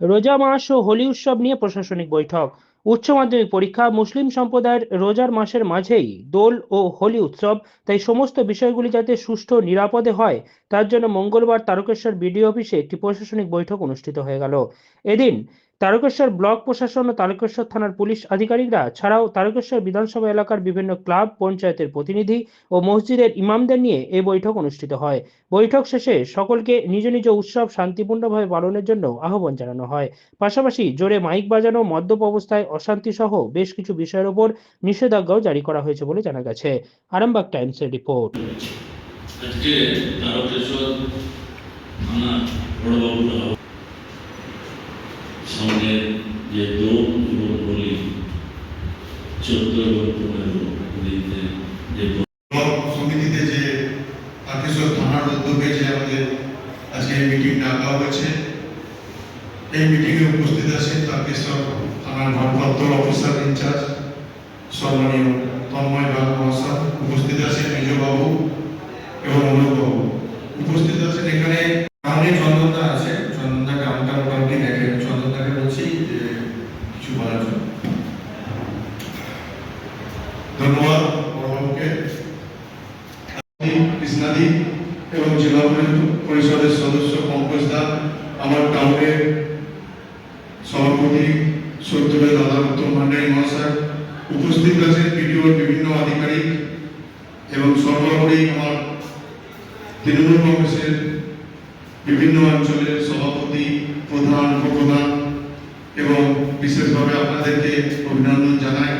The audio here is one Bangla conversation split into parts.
রোজা মাস ও হোলি উৎসব নিয়ে প্রশাসনিক বৈঠক। উচ্চ মাধ্যমিক পরীক্ষা মুসলিম সম্প্রদায়ের রোজার মাসের মাঝেই দোল ও হোলি উৎসব, তাই সমস্ত বিষয়গুলি যাতে সুষ্ঠু নিরাপদে হয়, তার জন্য মঙ্গলবার তারকেশ্বর বিডিও অফিসে একটি প্রশাসনিক বৈঠক অনুষ্ঠিত হয়ে গেল। এদিন তারকেশ্বর ব্লক প্রশাসন ও তারকেশ্বর থানার পুলিশ আধিকারিকরা ছাড়াও তারকেশ্বর বিধানসভা এলাকার বিভিন্ন ক্লাব, পঞ্চায়েতের প্রতিনিধি ও মসজিদের ইমামদের নিয়ে এই বৈঠক অনুষ্ঠিত হয়। বৈঠক শেষে সকলকে নিজ নিজ উৎসব শান্তিপূর্ণভাবে পালনের জন্য আহ্বান জানানো হয়। পাশাপাশি জোরে মাইক বাজানো, মদ্যপ অবস্থায় অশান্তি সহ বেশ কিছু বিষয়ের ওপর নিষেধাজ্ঞাও জারি করা হয়েছে বলে জানা গেছে। আরামবাগ টাইমসের রিপোর্ট। আজকে তারকেশ্বর থানা বড়বাবুরা সামনে যে দোল এবং হোলি চোদ্দ এবং পনেরো হোলিতে যে এই মিটিংয়ে উপস্থিত আছেন তারকেশ্বর থানার ভারপ্রাপ্ত অফিসার ইনচার্জ সম্মানীয় তন্ময় বাগ মহাশয় উপস্থিত আছেন, মেজবাবু এবং অনুপবাবু। উপস্থিত আছেন এখানে আমাদের চন্দনদা আছে, চন্দনদা গ্রামটা মোটামুটি দেখেন। সভাপতি সত্যবেদ দাদা ভান্ডারী মহাশয় উপস্থিত আছেন বিডিওর বিভিন্ন আধিকারিক এবং সর্বোপরি আমার তৃণমূল কংগ্রেসের বিভিন্ন অঞ্চলের সভাপতি, প্রধান, উপপ্রধান বিশেষভাবে আপনাদেরকে অভিনন্দন জানাই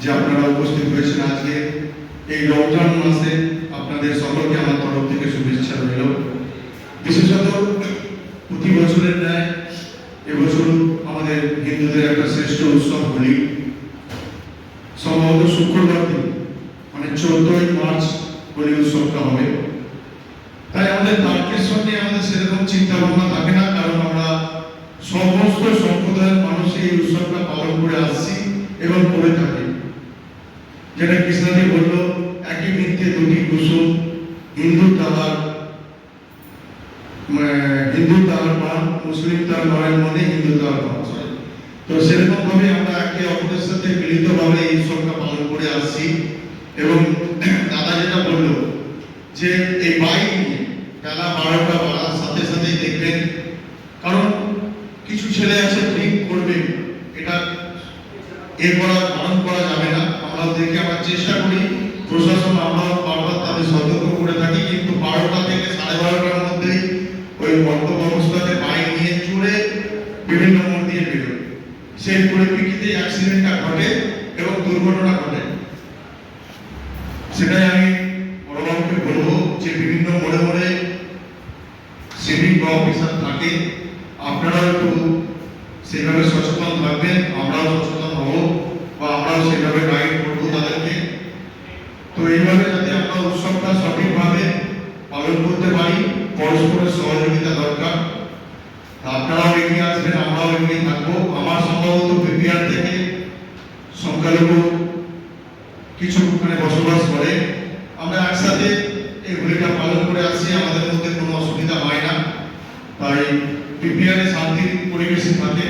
যে আপনারা উপস্থিত হয়েছেন আজকে। এই রমজান মাসে আপনাদের সকলকে আমার তরফ থেকে শুভেচ্ছা রইল। বিশেষত প্রতি বছরের ন্যায় এবছর আমাদের হিন্দুদের একটা শ্রেষ্ঠ উৎসব হোলি। সম্ভবত শুক্রবার দিন মানে চোদ্দই মার্চ হোলি উৎসবটা হবে। তাই আমাদের তারকেশ্বর সঙ্গে আমাদের সেরকম চিন্তা ভাবনা থাকে না। সমস্ত সম্প্রদায়ের মানুষ এই উৎসবটা পালন করে আসছি এবং করে থাকি। যেটা কৃষ্ণাদি বলল, একই বৃত্তে দুটি কুসুম, হিন্দু তাহার হিন্দু তাহার মান মুসলিম তার মায়ের মনে হিন্দু তাহার মান তো সেরকম ভাবে আমরা একে অপরের সাথে মিলিত ভাবে এই উৎসবটা পালন করে আসছি। এবং দাদা যেটা বলল, যে এই বাইক নিয়ে, বেলা বারোটা বাড়ার সাথে সাথেই দেখবেন, কারণ ছেলে আছে ড্রিঙ্ক করবে। এটা এরপর করা বারণ করা যাবে না। আমরা দেখে আমরা চেষ্টা করি, প্রশাসন আমরা বারবার তাদের সতর্ক করে থাকি, কিন্তু বারোটা থেকে সাড়ে বারোটার মধ্যেই ওই বন্ধ অবস্থাতে বাইক নিয়ে চড়ে বিভিন্ন মোড় দিয়ে বেরোয়। সেই পরিপ্রেক্ষিতে অ্যাক্সিডেন্টটা ঘটে এবং দুর্ঘটনা ঘটে সেটাই আমি বড়বাবুকে বলব যে বিভিন্ন মোড়ে মোড়ে সিভিক বা অফিসার থাকে আপনারাও একটু সেভাবে সচেতন থাকবেন, আমরাও সচেতন হব বা আমরাও সেভাবে গাইড করব তাদেরকে। তো এইভাবে যাতে আমরা উৎসবটা সঠিকভাবে পালন করতে পারি, পরস্পরের সহযোগিতা দরকার। আপনারাও এগিয়ে আসবেন, আমরাও এগিয়ে থাকব। আমার সম্ভবত বিপিআর থেকে সংখ্যালঘু কিছু ওখানে বসবাস করে। আমরা একসাথে এই হোলিটা পালন করে আসছি, আমাদের মধ্যে কোনো অসুবিধা হয় না। তাই পিপিআর শান্তির পরিবেশে থাকে।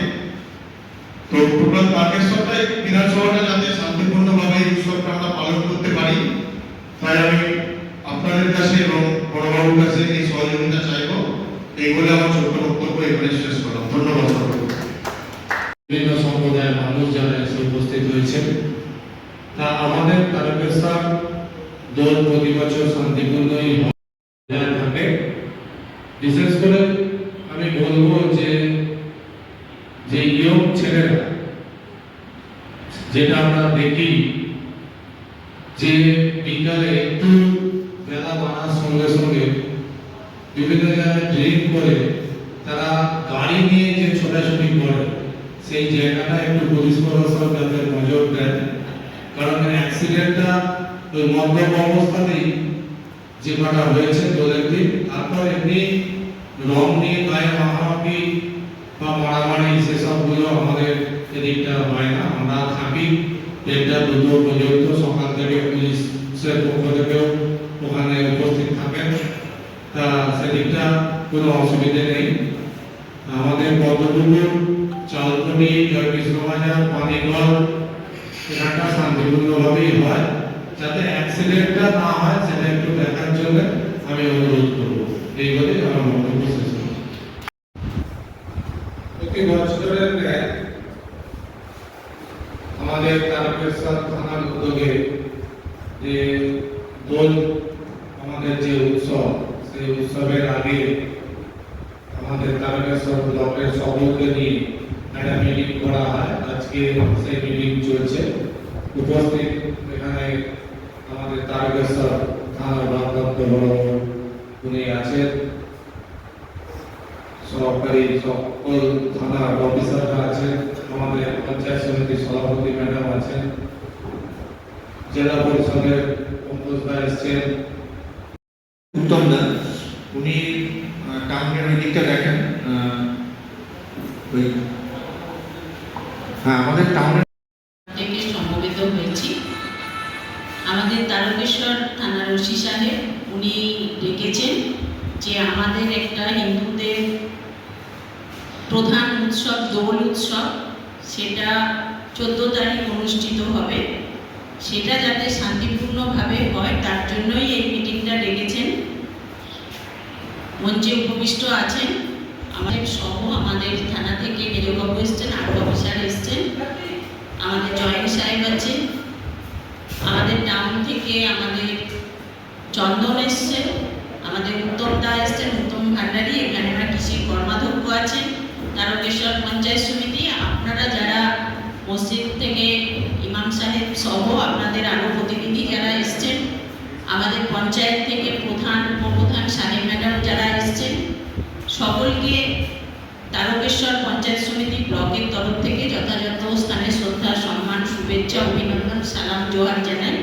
তো টোটাল তারকেশ্বরটাই বিধানসভাটা যাতে শান্তিপূর্ণভাবে এই উৎসবটা আমরা পালন করতে পারি, তাই আমি আপনাদের কাছে এবং বড়বাবুর কাছে এই সহযোগিতা চাইব। এই বলে আমার ছোট্ট বক্তব্য এখানে শেষ করলাম। ধন্যবাদ। বিভিন্ন সম্প্রদায়ের মানুষ যারা এসে উপস্থিত হয়েছেন, তা আমাদের তারকেশ্বর দোল প্রতি বছর শান্তিপূর্ণই থাকে, বিশেষ করে আমি বলব যে যে ইয়ং ছেলেরা যেটা আমরা দেখি যে বিকালে বেলা বাড়ার সঙ্গে সঙ্গে বিভিন্ন জায়গায় ড্রিঙ্ক করে তারা গাড়ি নিয়ে যে ছোটাছুটি করে, সেই জায়গাটা একটু পুলিশ প্রশাসন যাতে নজর দেন কারণ অ্যাক্সিডেন্টটা ওই মদ্যপ অবস্থাতেই যে কটা হয়েছে দোলের দিন তারপর এমনি রং নিয়ে বা মারামারি সেসবগুলো আমাদের এদিকটা হয় না। আমরা থাকি দেড়টা দুটো পর্যন্ত, সকাল থেকে পুলিশের পক্ষ থেকেও ওখানে উপস্থিত থাকেন। তা সেদিকটা কোনো অসুবিধে নেই। আমাদের পদ্মপুকুর চালকুনি জয় কৃষ্ণবাজার পানিগড় এলাকা শান্তিপূর্ণভাবেই হয়। যাতে অ্যাক্সিডেন্টটা না হয়, সেটা একটু দেখার জন্য আমি অনুরোধ করব। এই বলে আমার বক্তব্য শেষ করব প্রতি বছরের ন্যায় আমাদের তারকেশ্বর থানার উদ্যোগে যে দোল আমাদের যে উৎসব সেই উৎসবের আগে আমাদের তারকেশ্বর ব্লকের সকলকে নিয়ে একটা মিটিং করা হয় আজকে সেই মিটিং চলছে উপস্থিত এখানে আমাদের তারকেশ্বর থানার ভারপ্রাপ্ত বড় উনি আছেন। সহকারী সকল থানার অফিসাররা আছেন আমাদের পঞ্চায়েত সমিতির সভাপতি ম্যাডাম আছেন। জেলা পরিষদের কম্পোজদা এসছেন। উত্তম দা উনি আহ, টাউনের ওই দিকটা দেখেন আহ, ওই হ্যাঁ আমাদের টাউনের সমবেত হয়েছি। আমাদের তারকেশ্বর থানার ওসি সাহেব, উনি ডেকেছেন যে আমাদের একটা হিন্দুদের প্রধান উৎসব, দোল উৎসব, সেটা চোদ্দ তারিখ অনুষ্ঠিত হবে। সেটা যাতে শান্তিপূর্ণভাবে হয়, তার জন্যই এই মিটিংটা ডেকেছেন। মঞ্চে উপবিষ্ট আছেন। আমাদের সহ আমাদের থানা থেকে মেজবাবু এসছেন আরও অফিসার এসছেন। আমাদের জয়েন্ট সাহেব আছেন। আমাদের টাউন থেকে আমাদের চন্দন এসছেন আমাদের উত্তম দা এসছেন উত্তম ভান্ডারী, এখানে আমরা কৃষি কর্মাধ্যক্ষ আছেন তারকেশ্বর পঞ্চায়েত সমিতি। আপনারা যারা মসজিদ থেকে ইমাম সাহেব সহ আপনাদের আরও প্রতিনিধি যারা এসছেন, আমাদের পঞ্চায়েত থেকে প্রধান, উপপ্রধান সাহেব ম্যাডাম যারা এসছেন, সকলকে তারকেশ্বর পঞ্চায়েত সমিতি ব্লকের তরফ থেকে যথাযথ স্থানে শ্রদ্ধা সম্মান শুভেচ্ছা অভিনন্দন সালাম জোহার জানাই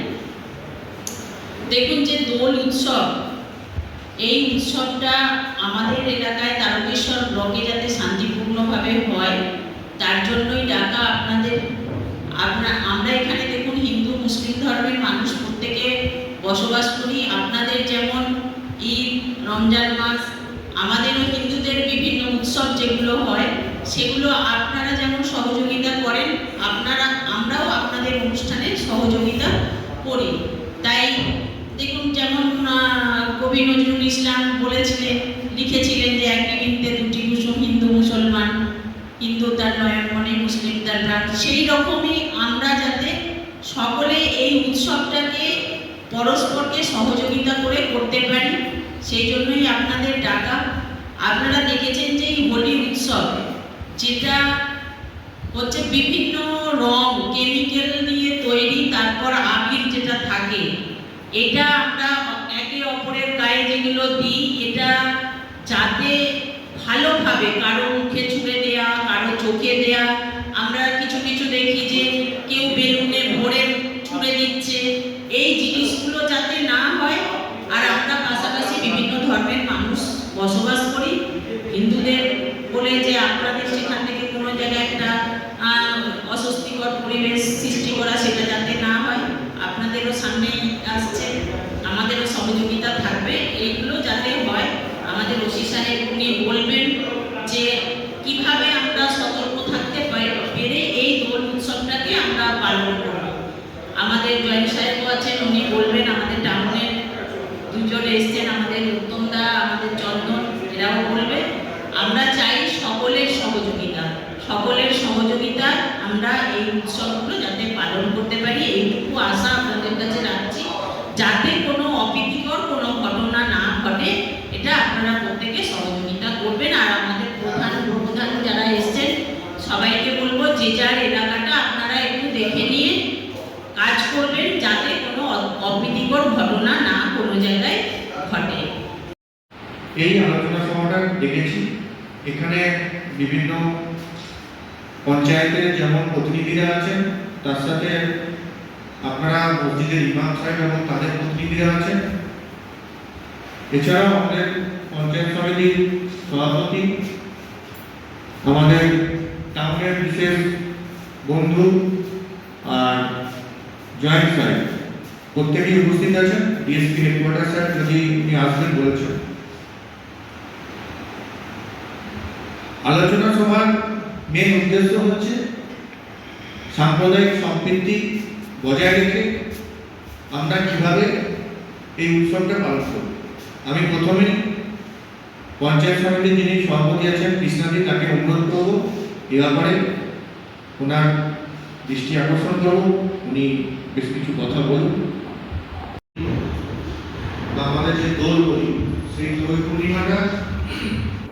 দেখুন যে দোল উৎসব, এই উৎসবটা আমাদের এলাকায় তারকেশ্বর ব্লকে যাতে শান্তিপূর্ণভাবে হয়, তার জন্যই ডাকা আপনাদের আপনা আমরা এখানে দেখুন হিন্দু, মুসলিম ধর্মের মানুষ প্রত্যেকে বসবাস করি। আপনাদের যেমন ঈদ, রমজান মাস, আমাদেরও হিন্দুদের বিভিন্ন উৎসব যেগুলো হয় সেগুলো আপনারা যেমন সহযোগিতা করেন, আপনারা, আমরাও আপনাদের অনুষ্ঠানে সহযোগিতা করি। তাই দেখুন, যেমন কবি নজরুল ইসলাম বলেছিলেন, লিখেছিলেন যে এক নিমিত্তে দুটি কুসুম হিন্দু মুসলমান, হিন্দু তার নয়ন, মনে মুসলিম তার প্রাণ। সেই রকমই আমরা যাতে সকলে এই উৎসবটাকে পরস্পরকে সহযোগিতা করে করতে পারি, সেই জন্যই আপনাদের ডাকা। আপনারা দেখেছেন যে এই হোলি উৎসব যেটা হচ্ছে বিভিন্ন রং কেমিক্যাল দিয়ে তৈরি, তারপর আবির যেটা থাকে, এটা আমরা একে অপরের গায়ে যেগুলো দিই, এটা যাতে ভালোভাবে কারও মুখে ছুঁড়ে দেয়া, কারও চোখে দেয়া, আমরা কিছু কিছু দেখি যে কেউ বেলুনে ভরে ছুঁড়ে দিচ্ছে। এই জিনিসগুলো যাতে না হয়, আর আমরা পাশাপাশি বিভিন্ন ধর্মের মানুষ বসবাস করি, হিন্দুদের বলে যে আপনাদের সেখান থেকে কোনো জায়গায় একটা আহ, অস্বস্তিকর পরিবেশ সৃষ্টি করা সেটা যাতে না হয় আপনাদেরও সামনেই আসছে আমাদেরও সহযোগিতা থাকবে এইগুলো যাতে হয় আমাদের ওসি সাহেব উনি বলবেন যে কীভাবে আমরা সতর্ক থাকতে পারি- পেরে এই দোল উৎসবটাকে আমরা পালন করব আমাদের জয়েন্ট সাহেবও আছেন উনি বলবেন আমাদের টাউনের দুজন এসছেন আমাদের উত্তমদা আমাদের চন্দন এরাও বলবে আমরা চাই সকলের সহযোগিতা সকলের সহযোগিতা আমরা এই উৎসবগুলো যাতে পালন করতে পারি এইটুকু আশা আপনাদের কাছে রাখছি যাতে কোনো অপ্রীতিকর কোনো ঘটনা না ঘটে এটা আপনারা প্রত্যেকে সহযোগিতা করবেন আর আমাদের প্রধান উপপ্রধান যারা এসছেন সবাইকে বলব যে যার এলাকাটা আপনারা একটু দেখে নিয়ে কাজ করবেন যাতে কোনো অ- অপ্রীতিকর ঘটনা না কোনো জায়গায় ঘটে। এই আলোচনা সভাটা দেখেছি এখানে বিভিন্ন পঞ্চায়েতের যেমন প্রতিনিধিরা আছেন, তার সাথে আপনারা মসজিদের ইমাম সাহেব এবং তাদের প্রতিনিধিরা আছেন। এছাড়াও আমাদের পঞ্চায়েত সমিতির সভাপতি, আমাদের টাউনের বিশেষ বন্ধু আর জয়েন্ট সাহেব। প্রত্যেকেই উপস্থিত আছেন? ডিএসপি হেডকোয়ার্টার স্যার যদি উনি আসবেন বলেছেন। আলোচনা সভার মেন উদ্দেশ্য হচ্ছে সাম্প্রদায়িক সম্প্রীতি বজায় রেখে আমরা কীভাবে এই উৎসবটা পালন করব। আমি প্রথমে পঞ্চায়েত সমিতির যিনি সভাপতি আছেন, কৃষ্ণাদি, তাকে অনুরোধ করব এ ব্যাপারে ওনার দৃষ্টি আকর্ষণ করব। উনি বেশ কিছু কথা বলুন বা আমাদের যে দোল বলি সেই দোল পূর্ণিমাটা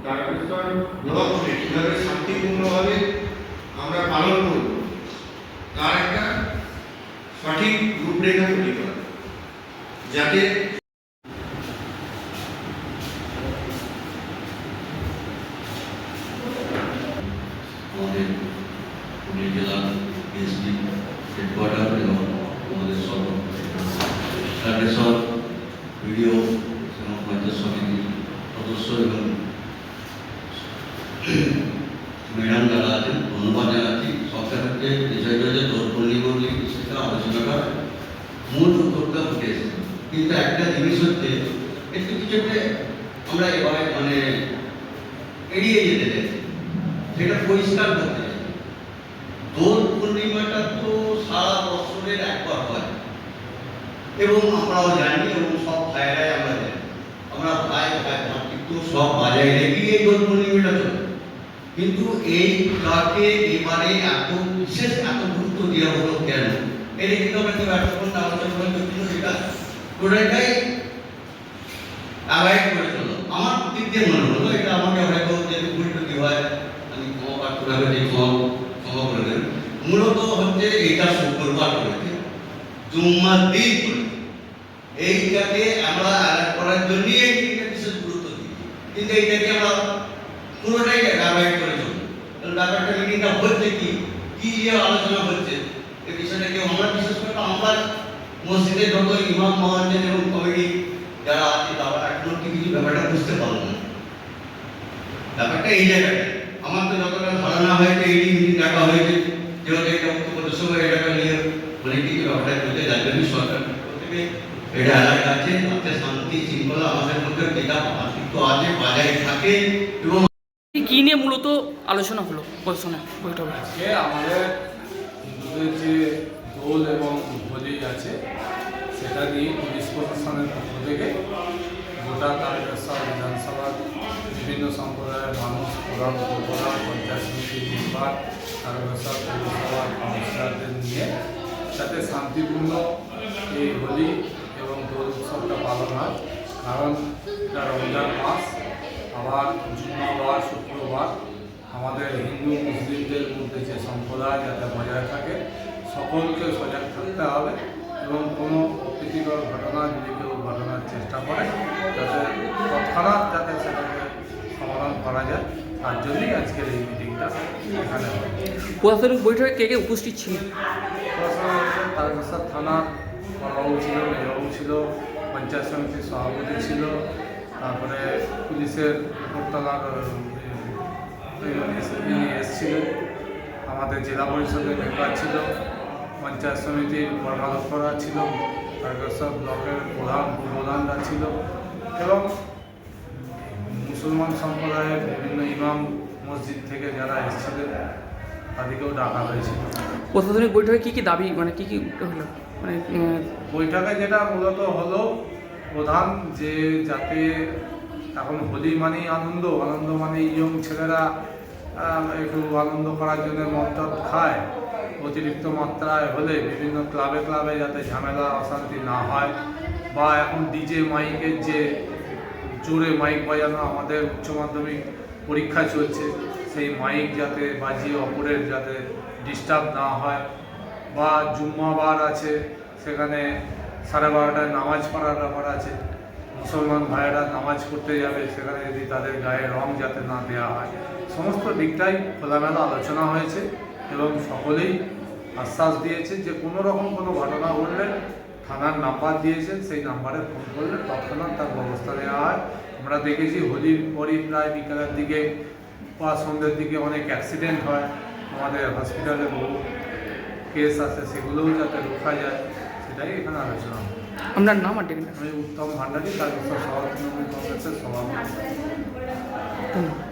তারকেশ্বর ব্লক কীভাবে শান্তিপূর্ণভাবে আমরা পালন করব। তার একটা সঠিক রূপরেখা তৈরি করা। যাতে আমাদের জেলার এসপি হেডকোয়ার্টার এবং আমাদের সর্ব তারকেশ্বর ভিডিও পঞ্চায়েত সমিতির সদস্য এবং ম্যাডাম যারা আছেন ধন্যবাদ জানাচ্ছি হচ্ছে বিষয়টা হচ্ছে দোল পূর্ণিমা সেটা আলোচনাটা মূল উদ্যোগটা উঠে এসেছে। কিন্তু একটা জিনিস হচ্ছে, একটু কিছু আমরা এবারে মানে এড়িয়ে যেতে চাইছি। সেটা পরিষ্কার করতে দোল পূর্ণিমাটা তো সারা বছরের একবার হয়। এবং আমরাও জানি এবং সব ভাইয়েরাই আমরা জানি আমরা ভাই ভাই কিন্তু সব বাজায় রেখেই এই দোল পূর্ণিমাটা চলে কিন্তু এইটাকে এবারে এত বিশেষ, এত গুরুত্ব দেওয়া হলো কেন? এটা কিন্তু আমরা কেউ এতক্ষণ আলোচনা করে করছিল সেটা পুরোটাই অ্যাভয়েড করে চলো আমার দিক মনে হলো, এটা আমাকে হয়তো যদি ভুল টুকি হয়, আমি ক্ষমা প্রার্থনা করি ক্ষমা ক্ষমা করে দেবেন মূলত হচ্ছে এটা শুক্রবার করেছে জুম্মার দিন এইটাকে আমরা অ্যালার্ট করার জন্যই এই দিনটা বিশেষ গুরুত্ব দিই কিন্তু এইটাকে আমরা পুরোটাই অ্যাভয়েড করে চলি কারণ ব্যাপারটা মিটিংটা হচ্ছে কি কি নিয়ে আলোচনা হচ্ছে এই বিষয়টা কেউ আমরা বিশেষ করে আমরা মসজিদে যত ইমাম মহাজন এবং কমিটি যারা আছে তারা এখনও কি কিছু ব্যাপারটা বুঝতে পারল না ব্যাপারটা এই জায়গায় আমার তো যতটা ধারণা হয়েছে এই মিটিং ডাকা হয়েছে যেহেতু এটা মুখ্যমন্ত্রীর সঙ্গে এটাকে নিয়ে অনেক কিছু ব্যাপারটা চলতে যাবে সরকার পক্ষ থেকে এটা অ্যালার্ট আছে তাতে শান্তি শৃঙ্খলা আমাদের মধ্যে যেটা আছে বজায় থাকে এবং কি নিয়ে মূলত আলোচনা হলো? বৈঠকে বৈঠকে আজকে আমাদের হিন্দুদের যে দোল এবং হোলি আছে সেটা নিয়ে পুলিশ প্রশাসনের পক্ষ থেকে গোটা তারকেশ্বর বিধানসভার বিভিন্ন সম্প্রদায়ের মানুষ প্রধান উপপ্রধান পঞ্চায়েত সমিতির মেম্বার তারকেশ্বর পৌরসভার কাউন্সিলরদের নিয়ে যাতে শান্তিপূর্ণ এই হোলি এবং দোল উৎসবটা পালন হয়। কারণ এটা রমজান মাস আবার জুম্মাবার শুক্রবার। আমাদের হিন্দু মুসলিমদের মধ্যে যে সম্প্রদায় যাতে বজায় থাকে সকলকে সজাগ থাকতে হবে এবং কোনো অপ্রীতিকর ঘটনা যদি কেউ ঘটনার চেষ্টা করে যাতে তৎক্ষণাৎ যাতে সেটাকে সমাধান করা যায়। তার জন্যই আজকের এই মিটিংটা এখানে হয় প্রশাসনিক বৈঠকে কে কে উপস্থিত ছিলেন? তারকেশ্বর থানার বড়বাবু ছিল মেজবাবু ছিল পঞ্চায়েত সমিতির সভাপতি ছিল তারপরে পুলিশের উপরতলার এসছিলেন আমাদের জেলা পরিষদের মেম্বার ছিল পঞ্চায়েত সমিতির কর্মাধ্যক্ষরা ছিল সব ব্লকের প্রধান প্রধানরা ছিল এবং মুসলমান সম্প্রদায়ের বিভিন্ন ইমাম মসজিদ থেকে যারা এসেছিলেন তাদেরকেও ডাকা হয়েছিল। প্রশাসনিক বৈঠকে কী কী দাবি মানে কী কী হলো? মানে বৈঠকে যেটা মূলত হলো প্রধান যে যাতে এখন হোলি মানেই আনন্দ আনন্দ মানে ইয়ং ছেলেরা একটু আনন্দ করার জন্য মদ খায়। অতিরিক্ত মাত্রায় হলে বিভিন্ন ক্লাবে ক্লাবে যাতে ঝামেলা, অশান্তি না হয়। বা এখন ডিজে মাইকের যে জোরে মাইক বাজানো আমাদের উচ্চ মাধ্যমিক পরীক্ষা চলছে, সেই মাইক যাতে বাজিয়ে অপরের যাতে ডিস্টার্ব না হয়। বা জুম্মাবার আছে, সেখানে সাড়ে বারোটায় নামাজ পড়ার ব্যাপার আছে। মুসলমান ভাইয়েরা নামাজ পড়তে যাবে, সেখানে যদি তাদের গায়ে রং যাতে না দেওয়া হয়। সমস্ত দিকটাই খোলামেলা আলোচনা হয়েছে এবং সকলেই আশ্বাস দিয়েছে যে কোনো রকম কোনো ঘটনা ঘটলে থানার নাম্বার দিয়েছেন, সেই নাম্বারে ফোন করলে তৎক্ষণাৎ তার ব্যবস্থা নেওয়া হয়। আমরা দেখেছি হোলির পরই প্রায় বিকালের দিকে বা সন্ধ্যের দিকে অনেক অ্যাক্সিডেন্ট হয়। আমাদের হসপিটালে বহু কেস আছে, সেগুলোও যাতে রোখা যায়। সেটাই এখানে আলোচনা হয়। আপনার নাম আর ডেকে আমি উত্তম ভান্ডারী তার সহ তৃণমূল কংগ্রেসের সভাপতি ধন্যবাদ